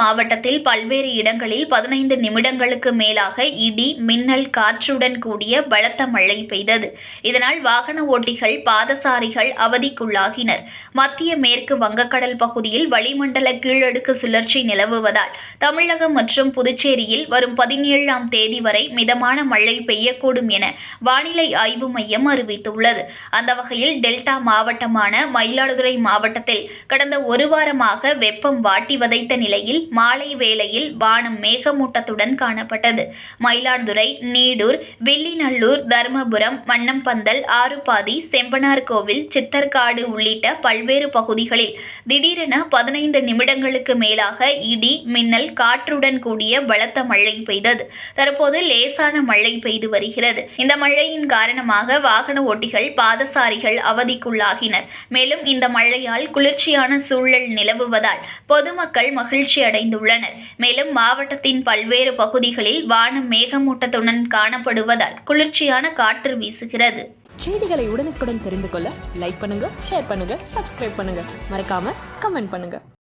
மாவட்டத்தில் பல்வேறு இடங்களில் பதினைந்து நிமிடங்களுக்கு மேலாக இடி மின்னல் காற்றுடன் கூடிய பலத்த மழை பெய்தது. இதனால் வாகன ஓட்டிகள் பாதசாரிகள் அவதிக்குள்ளாகினர். மத்திய மேற்கு வங்கக்கடல் பகுதியில் வளிமண்டல கீழடுக்கு சுழற்சி நிலவுவதால் தமிழகம் மற்றும் புதுச்சேரியில் வரும் பதினேழாம் தேதி வரை மிதமான மழை பெய்யக்கூடும் என வானிலை ஆய்வு மையம் அறிவித்துள்ளது. அந்த வகையில் டெல்டா மாவட்டமான மயிலாடுதுறை மாவட்டத்தில் கடந்த ஒரு வாரமாக வெப்பம் வாட்டி வதைத்த நிலையில் மாலை வேளையில் வானம் மேகமூட்டத்துடன் காணப்பட்டது. மயிலாடுதுறை நீடூர் வில்லிநல்லூர் தருமபுரம் மன்னம்பந்தல் ஆறுபாதி செம்பனார்கோவில் சித்தர்காடு உள்ளிட்ட பல்வேறு பகுதிகளில் திடீரென பதினைந்து நிமிடங்களுக்கு மேலாக இடி மின்னல் காற்றுடன் கூடிய பலத்த மழை பெய்தது. தற்போது லேசான மழை பெய்து வருகிறது. இந்த மழையின் காரணமாக வாகன ஓட்டிகள் பாதசாரிகள் அவதிக்குள்ளாகினர். மேலும் இந்த மழையால் குளிர்ச்சியான சூழல் நிலவுவதால் பொதுமக்கள் மகிழ்ச்சி அடைந்துள்ளனர் மேலும் மாவட்டத்தின் பல்வேறு பகுதிகளில் வானம் மேகமூட்டத்துடன் காணப்படுவதால் குளிர்ச்சியான காற்று வீசுகிறது. செய்திகளை உடனுக்குடன் தெரிந்து கொள்ள லைக் பண்ணுங்க ஷேர் பண்ணுங்க சப்ஸ்கிரைப் பண்ணுங்க. மறக்காம கமெண்ட் பண்ணுங்க.